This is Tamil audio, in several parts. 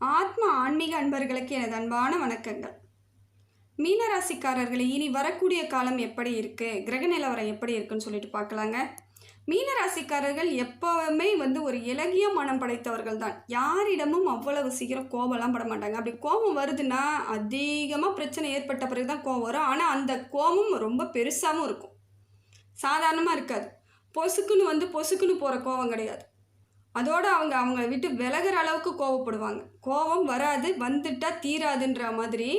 ஆத்ம ஆன்மீக அன்பர்களுக்கு எனது அன்பான வணக்கங்கள். மீனராசிக்காரர்கள் இனி வரக்கூடிய காலம் எப்படி இருக்குது கிரக நிலவரம் எப்படி இருக்குன்னு சொல்லிட்டு பார்க்கலாங்க. மீனராசிக்காரர்கள் எப்போவுமே வந்து ஒரு இலகிய மனம் படைத்தவர்கள் தான். யாரிடமும் அவ்வளவு சீக்கிரம் கோபம்லாம் பட மாட்டாங்க. அப்படி கோபம் வருதுன்னா அதிகமாக பிரச்சனை ஏற்பட்ட பிறகு தான் கோபம் வரும். ஆனால் அந்த கோபம் ரொம்ப பெருசாகவும் இருக்கும். சாதாரணமாக இருக்காது. பொசுக்குன்னு வந்து பொசுக்குன்னு போகிற கோபம் கிடையாது. அதோடு அவங்க அவங்கள விட்டு விலகிற அளவுக்கு கோவப்படுவாங்க. கோபம் வராது வந்துட்டால் தீராதுன்ற மாதிரி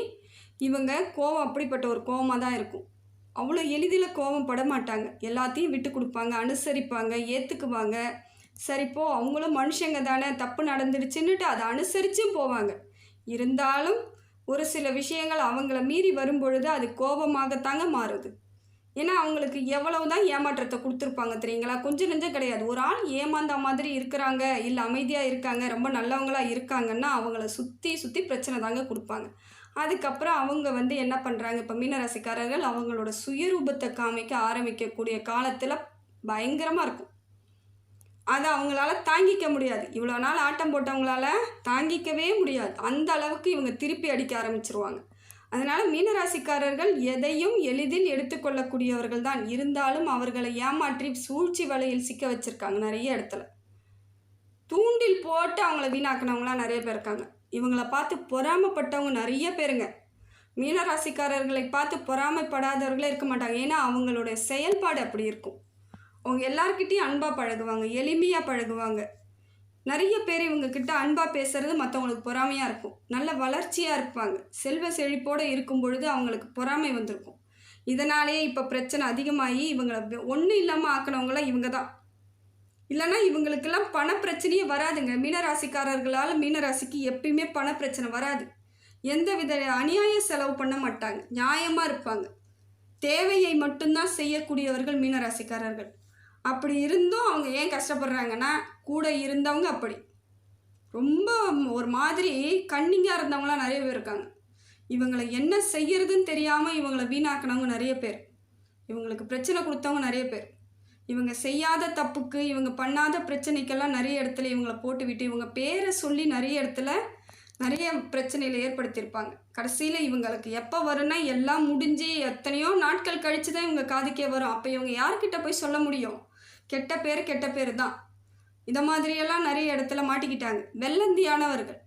இவங்க கோபம் அப்படிப்பட்ட ஒரு கோபமாக தான் இருக்கும். அவ்வளோ எளிதில் கோபம் பட மாட்டாங்க. எல்லாத்தையும் விட்டு கொடுப்பாங்க அனுசரிப்பாங்க ஏற்றுக்குவாங்க சரிப்போ அவங்களும் மனுஷங்க தானே தப்பு நடந்துடுச்சுன்னுட்டு அதை அனுசரிச்சும் போவாங்க. இருந்தாலும் ஒரு சில விஷயங்கள் அவங்கள மீறி வரும்பொழுது அது கோபமாகத்தாங்க மாறுது. ஏன்னா அவங்களுக்கு எவ்வளவு தான் ஏமாற்றத்தை கொடுத்துருப்பாங்க தெரியுங்களா? கொஞ்சம் நெஞ்சம் கிடையாது. ஒரு ஆள் ஏமாந்த மாதிரி இருக்கிறாங்க இல்லை அமைதியாக இருக்காங்க ரொம்ப நல்லவங்களாக இருக்காங்கன்னா அவங்கள சுற்றி சுற்றி பிரச்சனை தாங்க கொடுப்பாங்க. அதுக்கப்புறம் அவங்க வந்து என்ன பண்ணுறாங்க இப்போ மீனராசிக்காரர்கள் அவங்களோட சுயரூபத்தை காமிக்க ஆரம்பிக்கக்கூடிய காலத்தில் பயங்கரமாக இருக்கும். அதை அவங்களால தாங்கிக்க முடியாது. இவ்வளோ நாள் ஆட்டம் போட்டவங்களால தாங்கிக்கவே முடியாது. அந்த அளவுக்கு இவங்க திருப்பி அடிக்க ஆரம்பிச்சிருவாங்க. அதனால் மீனராசிக்காரர்கள் எதையும் எளிதில் எடுத்துக்கொள்ளக்கூடியவர்கள் தான் இருந்தாலும் அவர்களை ஏமாற்றி சூழ்ச்சி வலையில் சிக்க வச்சுருக்காங்க நிறைய இடத்துல. தூண்டில் போட்டு அவங்கள வீணாக்குனவங்களாம் நிறைய பேர் இருக்காங்க. இவங்கள பார்த்து பொறாமைப்பட்டவங்க நிறைய பேருங்க. மீனராசிக்காரர்களை பார்த்து பொறாமைப்படாதவர்களே இருக்க மாட்டாங்க. ஏன்னா அவங்களுடைய செயல்பாடு அப்படி இருக்கும். அவங்க எல்லார்கிட்டயும் அன்பாக பழகுவாங்க எளிமையாக பழகுவாங்க. நிறைய பேர் இவங்க கிட்ட அன்பாக பேசுறது மற்றவங்களுக்கு பொறாமையாக இருக்கும். நல்ல வளர்ச்சியாக இருப்பாங்க. செல்வ செழிப்போடு இருக்கும் பொழுது அவங்களுக்கு பொறாமை வந்திருக்கும். இதனாலேயே இப்போ பிரச்சனை அதிகமாகி இவங்களை ஒன்றும் இல்லாமல் ஆக்கினவங்களாம் இவங்க தான் இல்லைன்னா இவங்களுக்கெல்லாம் பண பிரச்சனையே வராதுங்க. மீனராசிக்காரர்களால் மீனராசிக்கு எப்பயுமே பண பிரச்சனை வராது. எந்த வித அநியாய செலவு பண்ண மாட்டாங்க. நியாயமாக இருப்பாங்க. தேவையை மட்டும்தான் செய்யக்கூடியவர்கள் மீனராசிக்காரர்கள். அப்படி இருந்தும் அவங்க ஏன் கஷ்டப்படுறாங்கன்னா கூட இருந்தவங்க அப்படி. ரொம்ப ஒரு மாதிரி கண்ணிங்காக இருந்தவங்களாம் நிறைய பேர் இருக்காங்க. இவங்களை என்ன செய்யறதுன்னு தெரியாமல் இவங்களை வீணாக்கினவங்க நிறைய பேர். இவங்களுக்கு பிரச்சனை கொடுத்தவங்க நிறைய பேர். இவங்க செய்யாத தப்புக்கு இவங்க பண்ணாத பிரச்சனைக்கெல்லாம் நிறைய இடத்துல இவங்கள போட்டு விட்டு இவங்க பேரை சொல்லி நிறைய இடத்துல நிறைய பிரச்சனையில் ஏற்படுத்தியிருப்பாங்க. கடைசியில் இவங்களுக்கு எப்போ வரும்னா எல்லாம் முடிஞ்சு எத்தனையோ நாட்கள் கழித்து தான் இவங்க காதுக்கே வரும். அப்போ இவங்க யார்கிட்ட போய் சொல்ல முடியும்? கெட்ட பேர் கெட்ட பேர் தான் இதை மாதிரியெல்லாம் நிறைய இடத்துல மாட்டிக்கிட்டாங்க. வெள்ளந்தியானவர்கள்.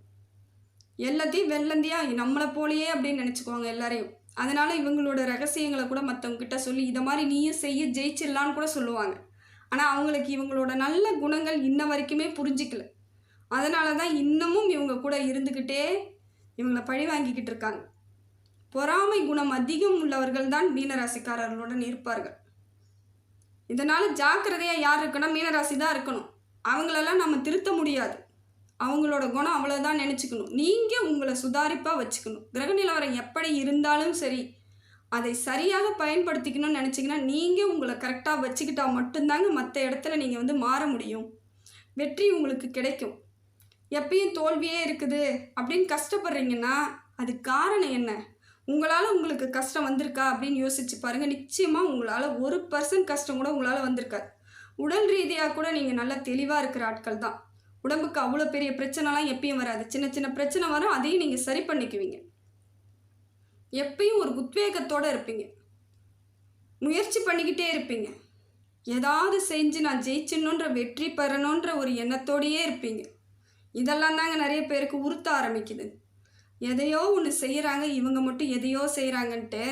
எல்லாத்தையும் வெள்ளந்தியாக நம்மளை போலையே அப்படின்னு நினச்சிக்குவாங்க எல்லாரையும். அதனால் இவங்களோட ரகசியங்களை கூட மற்றவங்க கிட்ட சொல்லி இதை மாதிரி நீயும் செய்ய ஜெயிச்சிடலான்னு கூட சொல்லுவாங்க. ஆனால் அவங்களுக்கு இவங்களோட நல்ல குணங்கள் இன்ன வரைக்குமே புரிஞ்சிக்கல. அதனால தான் இன்னமும் இவங்க கூட இருந்துக்கிட்டே இவங்களை பழி வாங்கிக்கிட்டு இருக்காங்க. பொறாமை குணம் அதிகம் உள்ளவர்கள் தான் மீனராசிக்காரர்களுடன் இருப்பார்கள். இதனால் ஜாக்கிரதையாக யார் இருக்கணும்? மீனராசி தான் இருக்கணும். அவங்களெல்லாம் நம்ம திருத்த முடியாது. அவங்களோட குணம் அவ்வளோதான் நினச்சிக்கணும். நீங்கள் உங்களை சுதாரிப்பாக வச்சுக்கணும். கிரக நிலவரம் எப்படி இருந்தாலும் சரி அதை சரியாக பயன்படுத்திக்கணும்னு நினச்சிங்கன்னா நீங்கள் உங்களை கரெக்டாக வச்சுக்கிட்டா மட்டும்தாங்க மற்ற இடத்துல நீங்கள் வந்து மாற முடியும். வெற்றி உங்களுக்கு கிடைக்கும். எப்பயும் தோல்வியே இருக்குது அப்படின்னு கஷ்டப்படுறீங்கன்னா அது காரணம் என்ன? உங்களால் உங்களுக்கு கஷ்டம் வந்திருக்கா அப்படின்னு யோசிச்சு பாருங்கள் நிச்சயமாக உங்களால் ஒரு பர்சன்ட் கஷ்டம் கூட உங்களால் வந்திருக்காது. உடல் ரீதியாக கூட நீங்கள் நல்லா தெளிவாக இருக்கிற ஆட்கள் தான் உடம்புக்கு அவ்வளோ பெரிய பிரச்சனைலாம் எப்பயும் வராது. சின்ன சின்ன பிரச்சனை வரும் அதையும் நீங்கள் சரி பண்ணிக்குவீங்க. எப்பயும் ஒரு உத்வேகத்தோடு இருப்பீங்க. முயற்சி பண்ணிக்கிட்டே இருப்பீங்க. ஏதாவது செஞ்சு நான் ஜெயிச்சிடணுன்ற வெற்றி பெறணுன்ற ஒரு எண்ணத்தோடையே இருப்பீங்க. இதெல்லாம் தாங்க நிறைய பேருக்கு உறுத்த ஆரம்பிக்குது. எதையோ ஒன்று செய்கிறாங்க இவங்க மட்டும் எதையோ செய்கிறாங்கன்ட்டு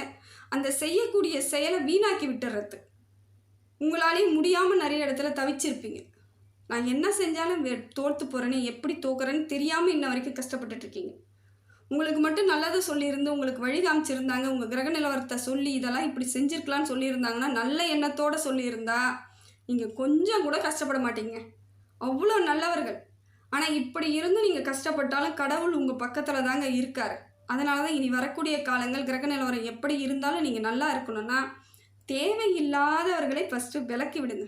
அந்த செய்யக்கூடிய செயலை வீணாக்கி விட்டுறது. உங்களாலேயும் முடியாமல் நிறைய இடத்துல தவிச்சிருப்பீங்க. நான் என்ன செஞ்சாலும் வெ தோற்று போகிறேன்னு எப்படி தோக்குறேன்னு தெரியாமல் இன்ன வரைக்கும் கஷ்டப்பட்டுட்ருக்கீங்க. உங்களுக்கு மட்டும் நல்லதை சொல்லியிருந்து உங்களுக்கு வழி காமிச்சிருந்தாங்க உங்கள் கிரக நிலவரத்தை சொல்லி இதெல்லாம் இப்படி செஞ்சுருக்கலான்னு சொல்லியிருந்தாங்கன்னா நல்ல எண்ணத்தோடு சொல்லியிருந்தா நீங்கள் கொஞ்சம் கூட கஷ்டப்பட மாட்டீங்க. அவ்வளோ நல்லவர்கள். ஆனால் இப்படி இருந்து நீங்கள் கஷ்டப்பட்டாலும் கடவுள் உங்கள் பக்கத்தில் தாங்க இருக்கார். அதனால தான் இனி வரக்கூடிய காலங்கள் கிரக நிலவரம் எப்படி இருந்தாலும் நீங்கள் நல்லா இருக்கணும்னா தேவையில்லாதவர்களை ஃபஸ்ட்டு விளக்கி விடுங்க.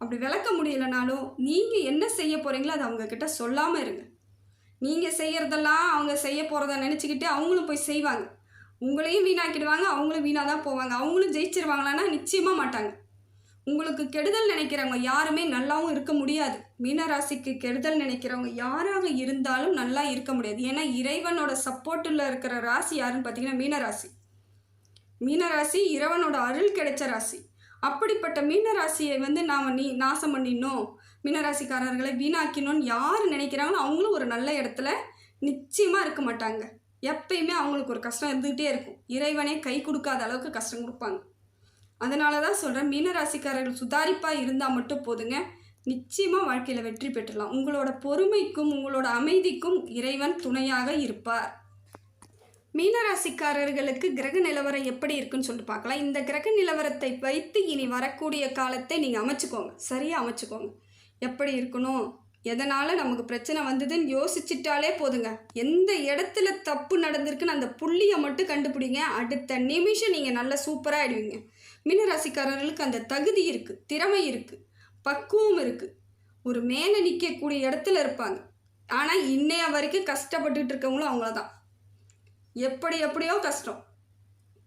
அப்படி விளக்க முடியலனாலும் நீங்கள் என்ன செய்ய போகிறீங்களோ அதை அவங்கக்கிட்ட சொல்லாமல் இருங்க. நீங்கள் செய்கிறதெல்லாம் அவங்க செய்ய போகிறத நினச்சிக்கிட்டு அவங்களும் போய் செய்வாங்க. உங்களையும் வீணாக்கிடுவாங்க அவங்களும் வீணாக தான் போவாங்க. அவங்களும் ஜெயிச்சிருவாங்களான்னா நிச்சயமாக மாட்டாங்க. உங்களுக்கு கெடுதல் நினைக்கிறவங்க யாருமே நல்லாவும் இருக்க முடியாது. மீனராசிக்கு கெடுதல் நினைக்கிறவங்க யாராக இருந்தாலும் நல்லா இருக்க முடியாது. ஏன்னா இறைவனோட சப்போர்ட்டில் இருக்கிற ராசி யாருன்னு பார்த்தீங்கன்னா மீனராசி. மீனராசி இறைவனோட அருள் கிடைச்ச ராசி. அப்படிப்பட்ட மீனராசியை வந்து நாம் நீ நாசம் பண்ணிடணும். மீனராசிக்காரர்களை வீணாக்கணும்னு யார் நினைக்கிறாங்களோ அவங்களும் ஒரு நல்ல இடத்துல நிச்சயமாக இருக்க மாட்டாங்க. எப்பயுமே அவங்களுக்கு ஒரு கஷ்டம் இருந்துக்கிட்டே இருக்கும். இறைவனே கை கொடுக்காத அளவுக்கு கஷ்டம் கொடுப்பாங்க. அதனால தான் சொல்கிறேன் மீனராசிக்காரர்கள் சுதாரிப்பாக இருந்தால் மட்டும் போதுங்க. நிச்சயமாக வாழ்க்கையில் வெற்றி பெற்றலாம் உங்களோட பொறுமைக்கும் உங்களோட அமைதிக்கும் இறைவன் துணையாக இருப்பார். மீனராசிக்காரர்களுக்கு கிரக நிலவரம் எப்படி இருக்குன்னு சொல்லிட்டு பார்க்கலாம். இந்த கிரக நிலவரத்தை வைத்து இனி வரக்கூடிய காலத்தை நீங்கள் அமைச்சுக்கோங்க. சரியாக அமைச்சுக்கோங்க. எப்படி இருக்கணும்? எதனால் நமக்கு பிரச்சனை வந்ததுன்னு யோசிச்சிட்டாலே போதுங்க. எந்த இடத்துல தப்பு நடந்திருக்குன்னு அந்த புள்ளியை மட்டும் கண்டுபிடிங்க. அடுத்த நிமிஷம் நீங்கள் நல்லா சூப்பராக ஆயிடுவீங்க. மீனராசிக்காரர்களுக்கு அந்த தகுதி இருக்குது திறமை இருக்குது பக்குவம் இருக்குது ஒரு மேலே நிற்கக்கூடிய இடத்துல இருப்பாங்க. ஆனால் இன்னைய வரைக்கும் கஷ்டப்பட்டுட்டு இருக்கவங்களும் அவங்கள தான் எப்படி எப்படியோ கஷ்டம்.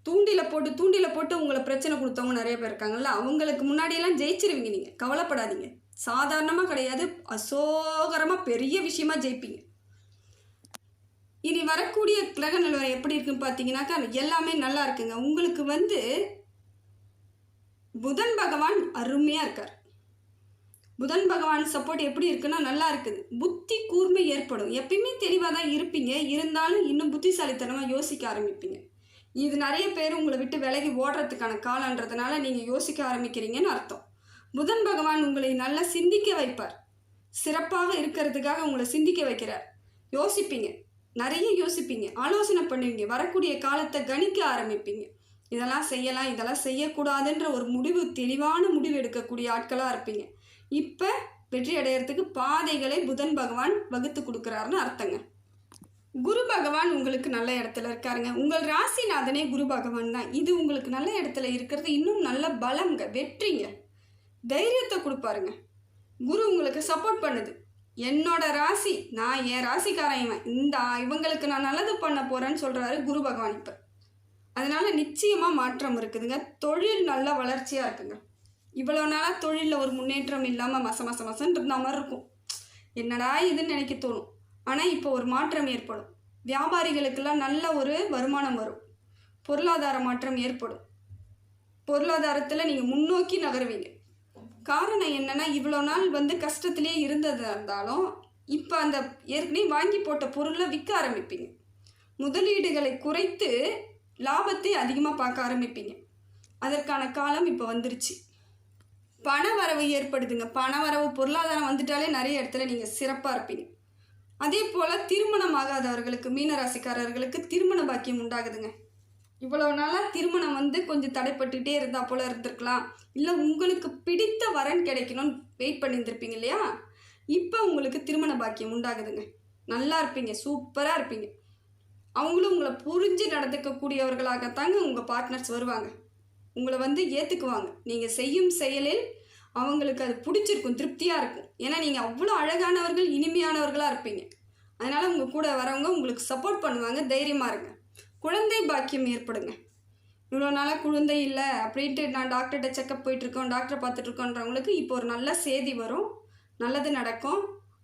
தூண்டில போட்டு தூண்டில போட்டு உங்களை பிரச்சனை கொடுத்தவங்க நிறைய பேர் இருக்காங்கல்ல அவங்களுக்கு முன்னாடியெல்லாம் ஜெயிச்சிருவீங்க நீங்கள் கவலைப்படாதீங்க. சாதாரணமாக கிடையாது அசோகரமாக பெரிய விஷயமா ஜெயிப்பீங்க. இனி வரக்கூடிய கிரக நிலவரம் எப்படி இருக்குன்னு பார்த்தீங்கன்னாக்கா எல்லாமே நல்லா இருக்குங்க. உங்களுக்கு வந்து புதன் பகவான் அருமையாக இருக்கார். புதன் பகவான் சப்போர்ட் எப்படி இருக்குன்னா நல்லா இருக்குது. புத்தி கூர்மை ஏற்படும். எப்பயுமே தெளிவாக தான் இருப்பீங்க. இருந்தாலும் இன்னும் புத்திசாலித்தனமாக யோசிக்க ஆரம்பிப்பீங்க. இது நிறைய பேர் உங்களை விட்டு விலகி ஓடுறதுக்கான காலன்றதுனால நீங்கள் யோசிக்க ஆரம்பிக்கிறீங்கன்னு அர்த்தம். புதன் பகவான் உங்களை நல்லா சிந்திக்க வைப்பார். சிறப்பாக இருக்கிறதுக்காக உங்களை சிந்திக்க வைக்கிறார். யோசிப்பீங்க. நிறைய யோசிப்பீங்க. ஆலோசனை பண்ணுவீங்க. வரக்கூடிய காலத்தை கணிக்க ஆரம்பிப்பீங்க. இதெல்லாம் செய்யலாம் இதெல்லாம் செய்யக்கூடாதுன்ற ஒரு முடிவு தெளிவான முடிவு எடுக்கக்கூடிய ஆட்களாக இருப்பீங்க. இப்போ வெற்றி அடையிறதுக்கு பாதைகளை புதன் பகவான் வகுத்து கொடுக்குறாருன்னு அர்த்தங்க. குரு பகவான் உங்களுக்கு நல்ல இடத்துல இருக்காருங்க. உங்கள் ராசிநாதனே குரு பகவான் தான். இது உங்களுக்கு நல்ல இடத்துல இருக்கிறது. இன்னும் நல்ல பலம்ங்க வெற்றிங்க. தைரியத்தை கொடுப்பாருங்க. குரு உங்களுக்கு சப்போர்ட் பண்ணுது. என்னோட ராசி நான் என் ராசிக்காரன் இவன். இந்த இவங்களுக்கு நான் நல்லது பண்ண போகிறேன்னு சொல்கிறாரு குரு பகவான் இப்போ. அதனால் நிச்சயமாக மாற்றம் இருக்குதுங்க. தொழில் நல்ல வளர்ச்சியாக இருக்குங்க. இவ்வளோ நாளாக தொழிலில் ஒரு முன்னேற்றம் இல்லாமல் மச மச மசன்னு இருந்த மாதிரி இருக்கும். என்னடா இதுன்னு நினைக்க தோணும். ஆனால் இப்போ ஒரு மாற்றம் ஏற்படும். வியாபாரிகளுக்கெல்லாம் நல்ல ஒரு வருமானம் வரும். பொருளாதார மாற்றம் ஏற்படும். பொருளாதாரத்தில் நீங்கள் முன்னோக்கி நகருவீங்க. காரணம் என்னென்னா இவ்வளோ நாள் வந்து கஷ்டத்துலேயே இருந்தது இருந்தாலும் இப்போ அந்த ஏற்கனவே வாங்கி போட்ட பொருளை விற்க ஆரம்பிப்பீங்க. முதலீடுகளை குறைத்து லாபத்தை அதிகமாக பார்க்க ஆரம்பிப்பீங்க. அதற்கான காலம் இப்போ வந்துருச்சு. பண வரவு ஏற்படுதுங்க. பண வரவு பொருளாதாரம் வந்துட்டாலே நிறைய இடத்துல நீங்கள் சிறப்பாக இருப்பீங்க. அதே போல் திருமணம் ஆகாதவர்களுக்கு மீனராசிக்காரர்களுக்கு திருமண பாக்கியம் உண்டாகுதுங்க. இவ்வளோ நாளாக திருமணம் வந்து கொஞ்சம் தடைப்பட்டுகிட்டே இருந்தால் போல் இருந்திருக்கலாம். இல்லை உங்களுக்கு பிடித்த வரன் கிடைக்கணும்னு வெயிட் பண்ணியிருந்திருப்பீங்க இல்லையா? இப்போ உங்களுக்கு திருமண பாக்கியம் உண்டாகுதுங்க. நல்லா இருப்பீங்க சூப்பராக இருப்பீங்க. அவங்களும் உங்களை புரிஞ்சு நடந்துக்கக்கூடியவர்களாகத்தாங்க உங்கள் பார்ட்னர்ஸ் வருவாங்க. உங்களை வந்து ஏற்றுக்குவாங்க நீங்கள் செய்யும் செயலில் அவங்களுக்கு அது பிடிச்சிருக்கும் திருப்தியாக இருக்கும். ஏன்னா நீங்கள் அவ்வளோ அழகானவர்கள் இனிமையானவர்களாக இருப்பீங்க. அதனால் உங்கள் கூட வரவங்க உங்களுக்கு சப்போர்ட் பண்ணுவாங்க தைரியமாக இருங்க. குழந்தை பாக்கியம் ஏற்படுங்க. இவ்வளோ நாளாக குழந்தை இல்லை அப்படின்ட்டு நான் டாக்டர்கிட்ட செக்கப் போயிட்டுருக்கோம் டாக்டரை பார்த்துட்ருக்கோன்றவங்களுக்கு இப்போ ஒரு நல்ல செய்தி வரும். நல்லது நடக்கும்.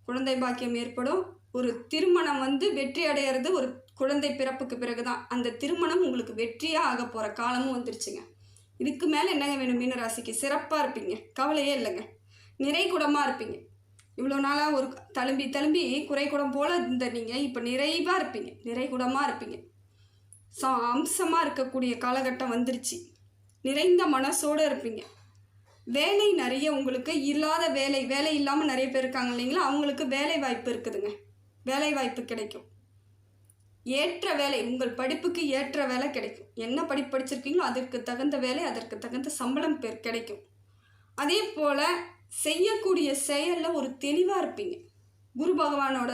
குழந்தை பாக்கியம் ஏற்படும். ஒரு திருமணம் வந்து வெற்றி அடையிறது ஒரு குழந்தை பிறப்புக்கு பிறகு தான் அந்த திருமணம் உங்களுக்கு வெற்றியாக ஆக போகிற காலமும் வந்துருச்சுங்க. இதுக்கு மேலே என்னங்க வேணும் மீனராசிக்கு சிறப்பாக இருப்பீங்க. கவலையே இல்லைங்க. நிறைகுடமாக இருப்பீங்க. இவ்வளோ நாளாக ஒரு தழும்பி தழும்பி குறைகுடம் போல் இருந்த நீங்கள் இப்போ நிறைவாக இருப்பீங்க. நிறைகுடமாக இருப்பீங்க. ச அம்சமாக இருக்கக்கூடிய காலகட்டம் வந்துருச்சு. நிறைந்த மனசோடு இருப்பீங்க. வேலை நிறைய உங்களுக்கு இல்லாத வேலை வேலை இல்லாமல் நிறைய பேர் இருக்காங்க இல்லைங்களா? அவங்களுக்கு வேலை வாய்ப்பு இருக்குதுங்க. வேலை வாய்ப்பு கிடைக்கும். ஏற்ற வேலை உங்கள் படிப்புக்கு ஏற்ற வேலை கிடைக்கும். என்ன படிப்பு படிச்சிருக்கீங்களோ அதற்கு தகுந்த வேலை அதற்கு தகுந்த சம்பளம் பெர் கிடைக்கும். அதே போல் செய்யக்கூடிய செயலில் ஒரு தெளிவாக இருப்பீங்க. குரு பகவானோட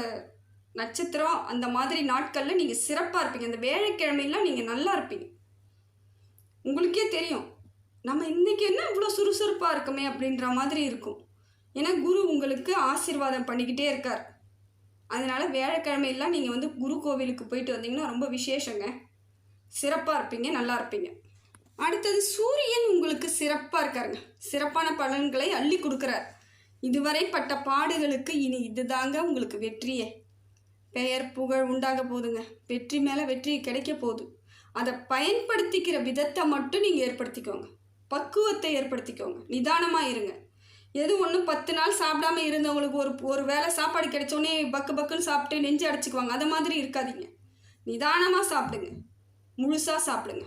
நட்சத்திரம் அந்த மாதிரி நாட்களில் நீங்கள் சிறப்பாக இருப்பீங்க. அந்த வேலைக்கிழமையெல்லாம் நீங்கள் நல்லா இருப்பீங்க. உங்களுக்கே தெரியும். நம்ம இன்றைக்கி என்ன இவ்வளோ சுறுசுறுப்பாக இருக்குமே அப்படின்ற மாதிரி இருக்கும். ஏன்னா குரு உங்களுக்கு ஆசீர்வாதம் பண்ணிக்கிட்டே இருக்கார். அதனால் வியாழக்கிழமையெல்லாம் நீங்கள் வந்து குரு கோவிலுக்கு போயிட்டு வந்தீங்கன்னா ரொம்ப விசேஷங்க. சிறப்பாக இருப்பீங்க நல்லா இருப்பீங்க. அடுத்தது சூரியன் உங்களுக்கு சிறப்பாக இருக்காருங்க. சிறப்பான பலன்களை அள்ளி கொடுக்குறார். இதுவரை பட்ட பாடுகளுக்கு இனி இதுதாங்க உங்களுக்கு வெற்றியே. பெயர் புகழ் உண்டாக போகுதுங்க வெற்றி மேலே வெற்றி கிடைக்க போகுது. அதை பயன்படுத்திக்கிற விதத்தை மட்டும் நீங்கள் ஏற்படுத்திக்கோங்க. பக்குவத்தை ஏற்படுத்திக்கோங்க. நிதானமாக இருங்க. எது ஒன்றும் பத்து நாள் சாப்பிடாம இருந்தவங்களுக்கு ஒரு ஒரு வேளை சாப்பாடு கிடைச்சோடனே பக்கு பக்குன்னு சாப்பிட்டு நெஞ்சு அடைச்சிக்குவாங்க. அந்த மாதிரி இருக்காதீங்க. நிதானமாக சாப்பிடுங்க. முழுசாக சாப்பிடுங்க.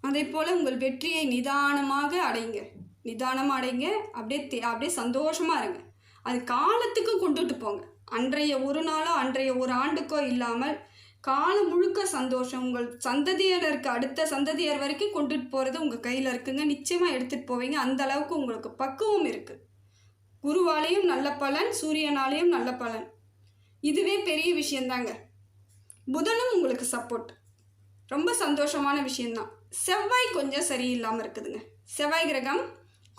அதே போல் உங்கள் வெற்றியை நிதானமாக அடைங்க. நிதானமாக அடைங்க. அப்படியே தே அப்படியே சந்தோஷமாக இருங்க. அது காலத்துக்கு கொண்டுட்டு போங்க. அன்றைய ஒரு நாளோ அன்றைய ஒரு ஆண்டுக்கோ இல்லாமல் காலம் முழுக்க சந்தோஷம். உங்கள் சந்ததியினருக்கு அடுத்த சந்ததியர் வரைக்கும் கொண்டுட்டு போகிறது உங்கள் கையில் இருக்குங்க. நிச்சயமாக எடுத்துகிட்டு போவீங்க. அந்த அளவுக்கு உங்களுக்கு பக்குவம் இருக்குது குருவாலேயும் நல்ல பலன் சூரியனாலேயும் நல்ல பலன். இதுவே பெரிய விஷயந்தாங்க. புதனும் உங்களுக்கு சப்போர்ட் ரொம்ப சந்தோஷமான விஷயந்தான். செவ்வாய் கொஞ்சம் சரியில்லாமல் இருக்குதுங்க. செவ்வாய் கிரகம்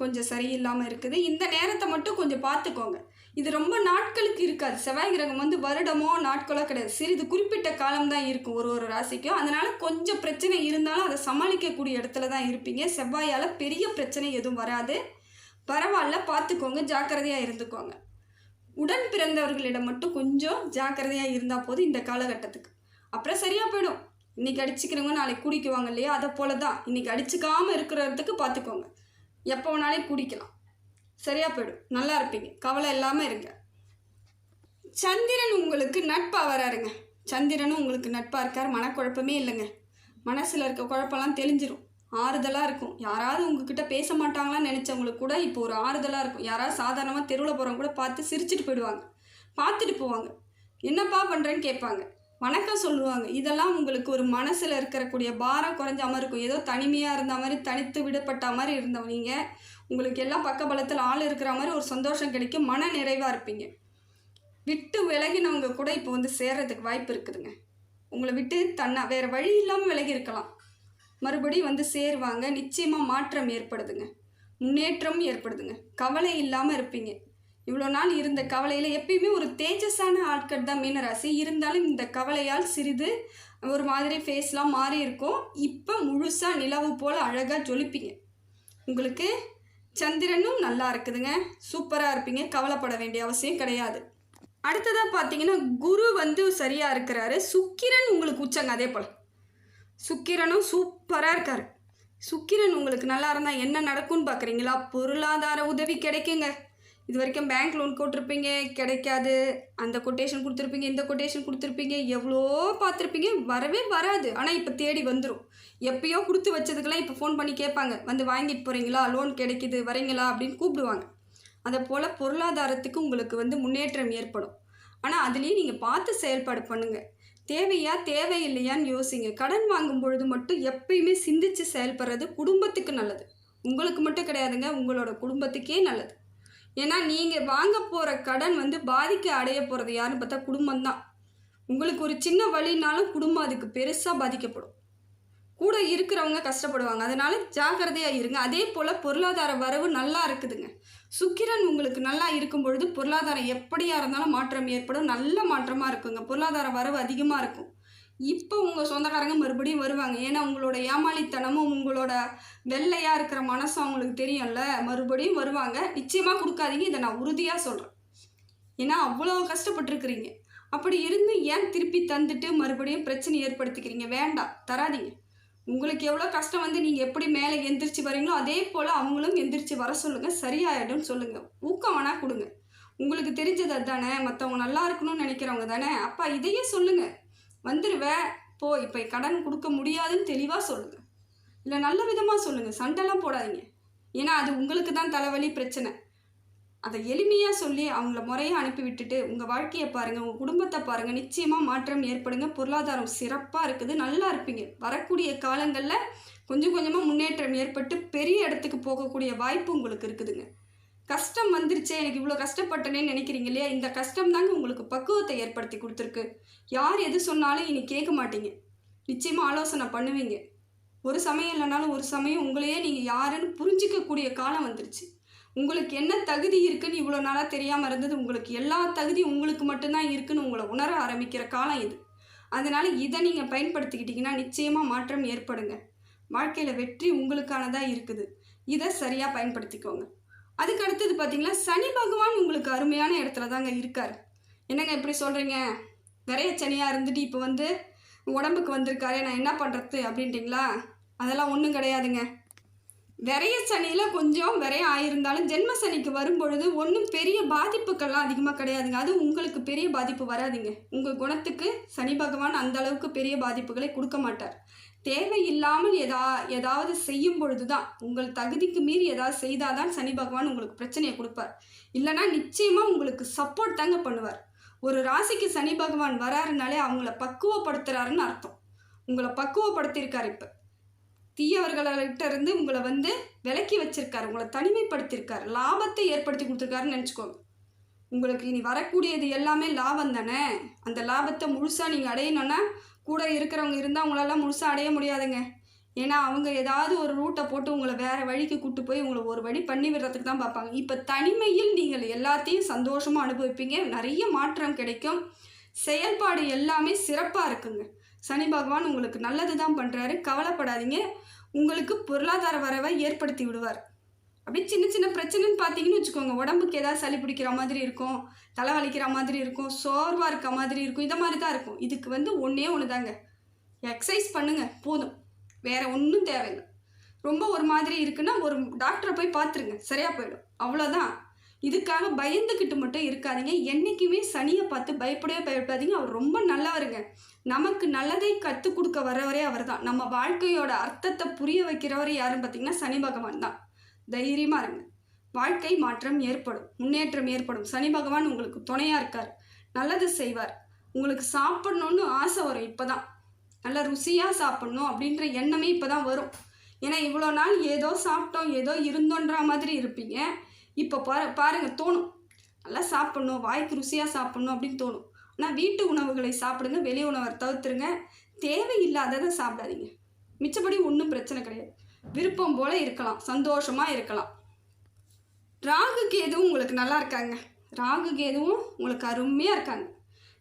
கொஞ்சம் சரியில்லாமல் இருக்குது. இந்த நேரத்தை மட்டும் கொஞ்சம் பார்த்துக்கோங்க. இது ரொம்ப நாட்களுக்கு இருக்காது. செவ்வாய் கிரகம் வந்து வருடமோ நாட்களோ கிடையாது. சிறிது குறிப்பிட்ட காலம் தான் இருக்கும் ஒரு ஒரு ராசிக்கும். அதனால் கொஞ்சம் பிரச்சனை இருந்தாலும் அதை சமாளிக்கக்கூடிய இடத்துல தான் இருப்பீங்க. செவ்வாயால் பெரிய பிரச்சனை எதுவும் வராது. பரவாயில்ல பார்த்துக்கோங்க. ஜாக்கிரதையாக இருந்துக்கோங்க. உடன் பிறந்தவர்களிடம் மட்டும் கொஞ்சம் ஜாக்கிரதையாக இருந்தால் போதும் இந்த காலகட்டத்துக்கு. அப்புறம் சரியாக போயிடும். இன்றைக்கி அடிச்சுக்கிறவங்க நாளைக்கு குடிக்குவாங்க இல்லையா? அதை போல தான் இன்றைக்கி அடிச்சுக்காமல் இருக்கிறதுக்கு பார்த்துக்கோங்க. எப்போ வேணாலும் குடிக்கலாம். சரியாக போயிடும் நல்லா இருப்பீங்க. கவலை இல்லாமல் இருங்க. சந்திரன் உங்களுக்கு நட்பாக வராருங்க. சந்திரனும் உங்களுக்கு நட்பாக இருக்கார். மனக்குழப்பமே இல்லைங்க. மனசில் இருக்க குழப்பம்லாம் தெளிஞ்சிரும். ஆறுதலாக இருக்கும். யாராவது உங்ககிட்ட பேச மாட்டாங்களான்னு நினச்சவங்களுக்கு கூட இப்போ ஒரு ஆறுதலாக இருக்கும். யாராவது சாதாரணமாக தெருவில் போகிறவங்க கூட பார்த்து சிரிச்சிட்டு போயிடுவாங்க. பார்த்துட்டு போவாங்க. என்னப்பா பண்ணுறேன்னு கேட்பாங்க. வணக்கம் சொல்லுவாங்க. இதெல்லாம் உங்களுக்கு ஒரு மனசில் இருக்கக்கூடிய பாரம் குறைஞ்ச மாதிரி இருக்கும் ஏதோ தனிமையாக இருந்த மாதிரி தனித்து விடப்பட்ட மாதிரி இருந்தவங்க. உங்களுக்கு எல்லாம் பக்க பலத்தில் ஆள் இருக்கிற மாதிரி ஒரு சந்தோஷம் கிடைக்கும் மன நிறைவாக இருப்பீங்க. விட்டு விலகினவங்க கூட இப்போ வந்து சேர்றதுக்கு வாய்ப்பு இருக்குதுங்க. உங்களை விட்டு தன்னா வேறு வழி இல்லாமல் விலகி இருக்கலாம். மறுபடியும் வந்து சேருவாங்க நிச்சயமாக மாற்றம் ஏற்படுதுங்க. முன்னேற்றம் ஏற்படுதுங்க. கவலை இல்லாமல் இருப்பீங்க. இவ்வளோ நாள் இருந்த கவலையில் எப்பயுமே ஒரு தேஜஸான ஆட்கள் தான் மீனராசி. இருந்தாலும் இந்த கவலையால் சிறிது ஒரு மாதிரி ஃபேஸ்லாம் மாறி இருக்கும். இப்போ முழுசாக நிலவு போல் அழகாக ஜொலிப்பீங்க. உங்களுக்கு சந்திரனும் நல்லா இருக்குதுங்க. சூப்பராக இருப்பீங்க. கவலைப்பட வேண்டிய அவசியம் கிடையாது. அடுத்ததாக பார்த்தீங்கன்னா குரு வந்து சரியாக இருக்கிறாரு. சுக்கிரன் உங்களுக்கு உச்சங்க அதே போல். சுக்கிரனும் சூப்பராக இருக்கார். சுக்கிரன் உங்களுக்கு நல்லா இருந்தால் என்ன நடக்கும்னு பார்க்குறீங்களா? பொருளாதார உதவி கிடைக்குங்க. இது வரைக்கும் பேங்க் லோன் போட்டிருப்பீங்க கிடைக்காது. அந்த கொட்டேஷன் கொடுத்துருப்பீங்க இந்த கொட்டேஷன் கொடுத்துருப்பீங்க எவ்வளோ பார்த்துருப்பீங்க? வரவே வராது. ஆனால் இப்போ தேடி வந்துடும் எப்பயோ கொடுத்து வச்சதுக்கெல்லாம் இப்போ ஃபோன் பண்ணி கேட்பாங்க. வந்து வாங்கிட்டு போகிறீங்களா லோன் கிடைக்குது வரீங்களா? அப்படின்னு கூப்பிடுவாங்க. அதை போல் பொருளாதாரத்துக்கு உங்களுக்கு வந்து முன்னேற்றம் ஏற்படும். ஆனால் அதுலேயும் நீங்கள் பார்த்து செயல்பாடு பண்ணுங்கள் தேவையா தேவையில்லையான்னு யோசிங்க. கடன் வாங்கும் பொழுது மட்டும் எப்பயுமே சிந்திச்சு செயல்படுறது குடும்பத்துக்கு நல்லது. உங்களுக்கு மட்டும் கிடையாதுங்க உங்களோட குடும்பத்துக்கே நல்லது. ஏன்னா நீங்கள் வாங்க போகிற கடன் வந்து பாதிக்க அடைய போகிறது யாருன்னு பார்த்தா குடும்பம்தான். உங்களுக்கு ஒரு சின்ன வழினாலும் குடும்பம் அதுக்கு பெருசாக பாதிக்கப்படும். கூட இருக்கிறவங்க கஷ்டப்படுவாங்க. அதனால ஜாக்கிரதையாக இருங்க. அதே போல் பொருளாதார வரவு நல்லா இருக்குதுங்க. சுக்கிரன் உங்களுக்கு நல்லா இருக்கும் பொழுது பொருளாதாரம் எப்படியாக இருந்தாலும் மாற்றம் ஏற்படும். நல்ல மாற்றமாக இருக்குங்க. பொருளாதார வரவு அதிகமாக இருக்கும். இப்போ உங்கள் சொந்தக்காரங்க மறுபடியும் வருவாங்க. ஏன்னா உங்களோட ஏமாளித்தனமும் உங்களோட வெள்ளையாக இருக்கிற மனசும் அவங்களுக்கு தெரியும்ல மறுபடியும் வருவாங்க. நிச்சயமாக கொடுக்காதீங்க. இதை நான் உறுதியாக சொல்கிறேன் ஏன்னா அவ்வளோ கஷ்டப்பட்டுருக்குறீங்க. அப்படி இருந்து ஏன் திருப்பி தந்துட்டு மறுபடியும் பிரச்சனை ஏற்படுத்திக்கிறீங்க? வேண்டாம். தராதீங்க. உங்களுக்கு எவ்வளோ கஷ்டம் வந்து நீங்கள் எப்படி மேலே எந்திரிச்சு வரீங்களோ அதே போல் அவங்களும் எந்திரிச்சு வர சொல்லுங்கள் சரியாயிடும்னு சொல்லுங்கள் ஊக்கம் வேணால் கொடுங்க. உங்களுக்கு தெரிஞ்சது அதுதானே மற்றவங்க நல்லா இருக்கணும்னு நினைக்கிறவங்க தானே? அப்பா இதையே சொல்லுங்கள் வந்துடுவேன் போ இப்போ கடன் கொடுக்க முடியாதுன்னு தெளிவாக சொல்லுங்கள் இல்லை நல்ல விதமாக சொல்லுங்கள் சண்டைலாம் போடாதீங்க. ஏன்னா அது உங்களுக்கு தான் தலைவலி பிரச்சனை. அதை எளிமையாக சொல்லி அவங்கள முறையாக அனுப்பி விட்டுட்டு உங்கள் வாழ்க்கையை பாருங்கள் உங்கள் குடும்பத்தை பாருங்கள் நிச்சயமாக மாற்றம் ஏற்படுங்க. பொருளாதாரம் சிறப்பாக இருக்குது. நல்லா இருப்பீங்க. வரக்கூடிய காலங்களில் கொஞ்சம் கொஞ்சமாக முன்னேற்றம் ஏற்பட்டு பெரிய இடத்துக்கு போகக்கூடிய வாய்ப்பு உங்களுக்கு இருக்குதுங்க. கஷ்டம் வந்துருச்சே எனக்கு இவ்வளோ கஷ்டப்பட்டனேன்னு நினைக்கிறீங்க இல்லையா? இந்த கஷ்டம் தாங்க உங்களுக்கு பக்குவத்தை ஏற்படுத்தி கொடுத்துருக்கு. யார் எது சொன்னாலும் இனி கேட்க மாட்டீங்க. நிச்சயமாக ஆலோசனை பண்ணுவீங்க. ஒரு சமயம் இல்லைனாலும் ஒரு சமயம் உங்களையே நீங்கள் யாருன்னு புரிஞ்சிக்கக்கூடிய காலம் வந்துருச்சு. உங்களுக்கு என்ன தகுதி இருக்குன்னு இவ்வளோ நாளாக தெரியாமல் இருந்தது உங்களுக்கு எல்லா தகுதியும் உங்களுக்கு மட்டும்தான் இருக்குன்னு உங்களை உணர ஆரம்பிக்கிற காலம் இது. அதனால் இதை நீங்கள் பயன்படுத்திக்கிட்டிங்கன்னா நிச்சயமாக மாற்றம் ஏற்படுங்க. வாழ்க்கையில் வெற்றி உங்களுக்கானதாக இருக்குது. இதை சரியாக பயன்படுத்திக்கோங்க. அதுக்கு அடுத்தது பார்த்தீங்களா சனி பகவான் உங்களுக்கு அருமையான இடத்துல தாங்க இருக்கார். என்னங்க இப்படி சொல்கிறீங்க நிறைய சனியாக இருந்துட்டு இப்போ வந்து உடம்புக்கு வந்திருக்காரு நான் என்ன பண்ணுறது அப்படின்ட்டிங்களா? அதெல்லாம் ஒன்றும் கிடையாதுங்க. விரைய சனியில் கொஞ்சம் விரைய ஆயிருந்தாலும் ஜென்ம சனிக்கு வரும்பொழுது ஒன்றும் பெரிய பாதிப்புக்கெல்லாம் அதிகமாக கிடையாதுங்க. அது உங்களுக்கு பெரிய பாதிப்பு வராதுங்க. உங்கள் குணத்துக்கு சனி பகவான் அந்த அளவுக்கு பெரிய பாதிப்புகளை கொடுக்க மாட்டார். தேவையில்லாமல் எதா ஏதாவது செய்யும் பொழுது தான் உங்கள் தகுதிக்கு மீறி ஏதாவது செய்தால் தான் சனி பகவான் உங்களுக்கு பிரச்சனையை கொடுப்பார். இல்லைனா நிச்சயமாக உங்களுக்கு சப்போர்ட் தாங்க பண்ணுவார். ஒரு ராசிக்கு சனி பகவான் வராருனாலே அவங்கள பக்குவப்படுத்துறாருன்னு அர்த்தம். உங்களை பக்குவப்படுத்தியிருக்காரு இப்போ. தீயவர்கள்கிட்ட இருந்து உங்களை வந்து விலக்கி வச்சிருக்காரு உங்களை தனிமைப்படுத்தியிருக்கார் லாபத்தை ஏற்படுத்தி கொடுத்துருக்காருன்னு நினச்சிக்கோங்க. உங்களுக்கு இனி வரக்கூடியது எல்லாமே லாபம் தானே? அந்த லாபத்தை முழுசாக நீங்கள் அடையணும்னா கூட இருக்கிறவங்க இருந்தால் உங்களால் முழுசாக அடைய முடியாதுங்க. ஏன்னா அவங்க ஏதாவது ஒரு ரூட்டை போட்டு உங்களை வேறு வழிக்கு கூட்டு போய் உங்களை ஒரு வழி பண்ணி விடுறதுக்கு தான் பார்ப்பாங்க. இப்போ தனிமையில் நீங்கள் எல்லாத்தையும் சந்தோஷமாக அனுபவிப்பீங்க. நிறைய மாற்றம் கிடைக்கும். செயல்பாடு எல்லாமே சிறப்பாக இருக்குங்க. சனி பகவான் உங்களுக்கு நல்லது தான் பண்ணுறாரு கவலைப்படாதீங்க. உங்களுக்கு பொருளாதார வரவை ஏற்படுத்தி விடுவார். அப்படியே சின்ன சின்ன பிரச்சனைன்னு பார்த்தீங்கன்னு வச்சுக்கோங்க. உடம்புக்கு ஏதாவது சளி பிடிக்கிற மாதிரி இருக்கும். தலை வலிக்கிற மாதிரி இருக்கும். சோர்வாக இருக்க மாதிரி இருக்கும். இதை மாதிரி தான் இருக்கும். இதுக்கு வந்து ஒன்றே ஒன்று தாங்க எக்ஸசைஸ் பண்ணுங்கள் போதும். வேறு ஒன்றும் தேவையில்லை. ரொம்ப ஒரு மாதிரி இருக்குன்னா ஒரு டாக்டரை போய் பார்த்துருங்க. சரியாக போயிடும். அவ்வளோதான் இதுக்காக பயந்துக்கிட்டு மட்டும் இருக்காதீங்க. என்றைக்குமே சனியை பார்த்து பயப்படவே பயப்படாதீங்க. அவர் ரொம்ப நல்லவருங்க. நமக்கு நல்லதை கற்றுக் கொடுக்க வரவரே அவர் தான் நம்ம வாழ்க்கையோட அர்த்தத்தை புரிய வைக்கிறவர் யாருன்னு பார்த்தீங்கன்னா சனி பகவான் தான். தைரியமாக இருங்க. வாழ்க்கை மாற்றம் ஏற்படும். முன்னேற்றம் ஏற்படும். சனி பகவான் உங்களுக்கு துணையாக இருக்கார். நல்லது செய்வார். உங்களுக்கு சாப்பிடணுன்னு ஆசை வரும் இப்போ தான் நல்லா ருசியாக சாப்பிட்ணும் அப்படின்ற எண்ணமே இப்போ தான் வரும். ஏன்னா இவ்வளோ நாள் ஏதோ சாப்பிட்டோம் ஏதோ இருந்தோன்ற மாதிரி இருப்பீங்க. இப்போ பாரு பாருங்கள் தோணும். நல்லா சாப்பிட்ணும் வாய்க்கு ருசியாக சாப்பிட்ணும் அப்படின்னு தோணும். ஆனால் வீட்டு உணவுகளை சாப்பிடுங்க வெளி உணவை தவிர்த்துருங்க. தேவையில்லாததை சாப்பிடாதீங்க. மிச்சப்படி ஒன்றும் பிரச்சனை கிடையாது. விருப்பம் போல் இருக்கலாம் சந்தோஷமாக இருக்கலாம். ராகு கேதுவும் உங்களுக்கு நல்லா இருக்காங்க. ராகு கேதுவும் உங்களுக்கு அருமையாக இருக்காங்க.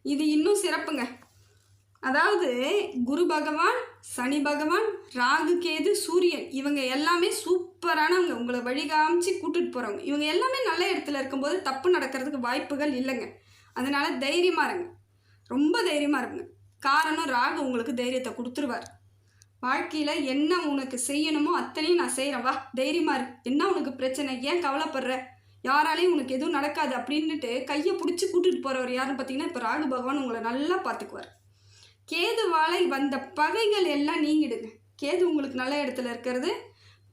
இது இன்னும் சிறப்புங்க. அதாவது குரு பகவான் சனி பகவான் ராகு கேது சூரியன் இவங்க எல்லாமே சூப்பரானவங்க. உங்களை வழி காமிச்சு கூட்டிகிட்டு போகிறவங்க இவங்க எல்லாமே நல்ல இடத்துல இருக்கும்போது தப்பு நடக்கிறதுக்கு வாய்ப்புகள் இல்லைங்க. அதனால் தைரியமாக இருங்க. ரொம்ப தைரியமாக இருங்க. காரணம் ராகு உங்களுக்கு தைரியத்தை கொடுத்துருவார். வாழ்க்கையில் என்ன உனக்கு செய்யணுமோ அத்தனையும் நான் செய்கிறேன் வா தைரியமாக இரு. என்ன உனக்கு பிரச்சனை? ஏன் கவலைப்படுற? யாராலையும் உனக்கு எதுவும் நடக்காது அப்படின்னுட்டு கையை பிடிச்சி கூட்டிகிட்டு போகிறவர் யாருன்னு பார்த்தீங்கன்னா இப்போ ராகு பகவான் உங்களை நல்லா பார்த்துக்குவார். கேதுவாலை வந்த பகைகள் எல்லாம் நீங்கிடுங்க. கேது உங்களுக்கு நல்ல இடத்துல இருக்கிறது.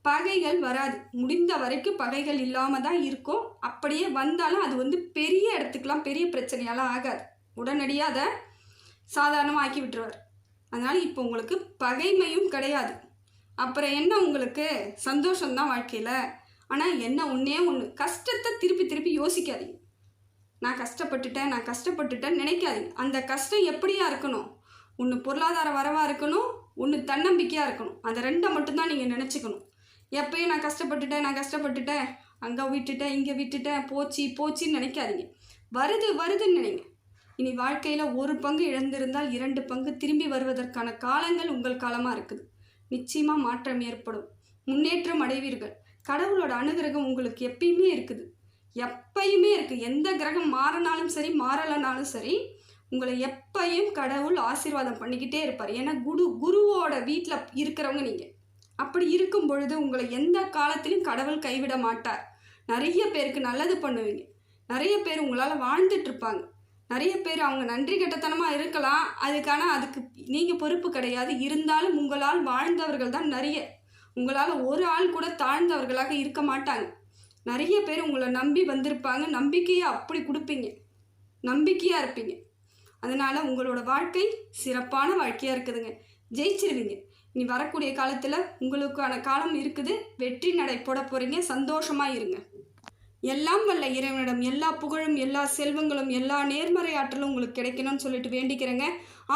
பகைகள் வராது. முடிந்த வரைக்கும் பகைகள் இல்லாமல் தான் இருக்கும். அப்படியே வந்தாலும் அது வந்து பெரிய இடத்துக்கெலாம் பெரிய பிரச்சனையெல்லாம் ஆகாது. உடனடியாக அதை சாதாரணமாக ஆக்கி விட்டுருவார். அதனால் இப்போ உங்களுக்கு பகைமையும் கிடையாது. அப்புறம் என்ன உங்களுக்கு? சந்தோஷம்தான் வாழ்க்கையில். ஆனால் என்ன ஒன்றே ஒன்று கஷ்டத்தை திருப்பி திருப்பி யோசிக்காதீங்க. நான் கஷ்டப்பட்டுட்டேன் நான் கஷ்டப்பட்டுட்டேன் நினைக்காதீங்க. அந்த கஷ்டம் எப்படியா இருக்கணும்? ஒன்று பொருளாதார வரவாக இருக்கணும் ஒன்று தன்னம்பிக்கையாக இருக்கணும். அந்த ரெண்டை மட்டும்தான் நீங்கள் நினச்சிக்கணும். எப்பயும் நான் கஷ்டப்பட்டுட்டேன் நான் கஷ்டப்பட்டுட்டேன். அங்கே விட்டுட்டேன் இங்கே விட்டுட்டேன். போச்சு போச்சுன்னு நினைக்காதீங்க. வருது வருதுன்னு நினைங்க. இனி வாழ்க்கையில் ஒரு பங்கு இழந்திருந்தால் இரண்டு பங்கு திரும்பி வருவதற்கான காலங்கள் உங்கள் காலமாக இருக்குது. நிச்சயமாக மாற்றம் ஏற்படும். முன்னேற்றம் அடைவீர்கள். கடவுளோட அனுகிரகம் உங்களுக்கு எப்பயுமே இருக்குது. எப்பயுமே இருக்குது எந்த கிரகம் மாறினாலும் சரி மாறலைனாலும் சரி உங்களை எப்பையும் கடவுள் ஆசீர்வாதம் பண்ணிக்கிட்டே இருப்பார். ஏன்னா குரு குருவோட வீட்டில் இருக்கிறவங்க நீங்கள் அப்படி இருக்கும் பொழுது உங்களை எந்த காலத்திலும் கடவுள் கைவிட மாட்டார். நிறைய பேருக்கு நல்லது பண்ணுவீங்க. நிறைய பேர் உங்களால் வாழ்ந்துட்டு இருப்பாங்க. நிறைய பேர் அவங்க நன்றி கெட்டத்தனமாக இருக்கலாம். அதுக்கான அதுக்கு நீங்கள் பொறுப்பு கிடையாது. இருந்தாலும் உங்களால் வாழ்ந்தவர்கள் தான் நிறைய. உங்களால் ஒரு ஆள் கூட தாழ்ந்தவர்களாக இருக்க மாட்டாங்க. நிறைய பேர் உங்களை நம்பி வந்திருப்பாங்க. நம்பிக்கையை அப்படி கொடுப்பீங்க. நம்பிக்கையாக இருப்பீங்க. அதனால் உங்களோட வாழ்க்கை சிறப்பான வாழ்க்கையாக இருக்குதுங்க. ஜெயிச்சிருவீங்க. இனி வரக்கூடிய காலத்தில் உங்களுக்கான காலம் இருக்குது. வெற்றி நடை போட போகிறீங்க சந்தோஷமாக இருங்க. எல்லாம் வல்ல இறைவனிடம் எல்லா புகழும் எல்லா செல்வங்களும் எல்லா நேர்மறை ஆற்றலும் உங்களுக்கு கிடைக்கணும்னு சொல்லிட்டு வேண்டிக்கிறேங்க.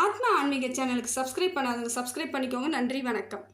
ஆத்மா ஆன்மீக சேனலுக்கு சப்ஸ்கிரைப் பண்ணாதவங்க சப்ஸ்கிரைப் பண்ணிக்கோங்க. நன்றி வணக்கம்.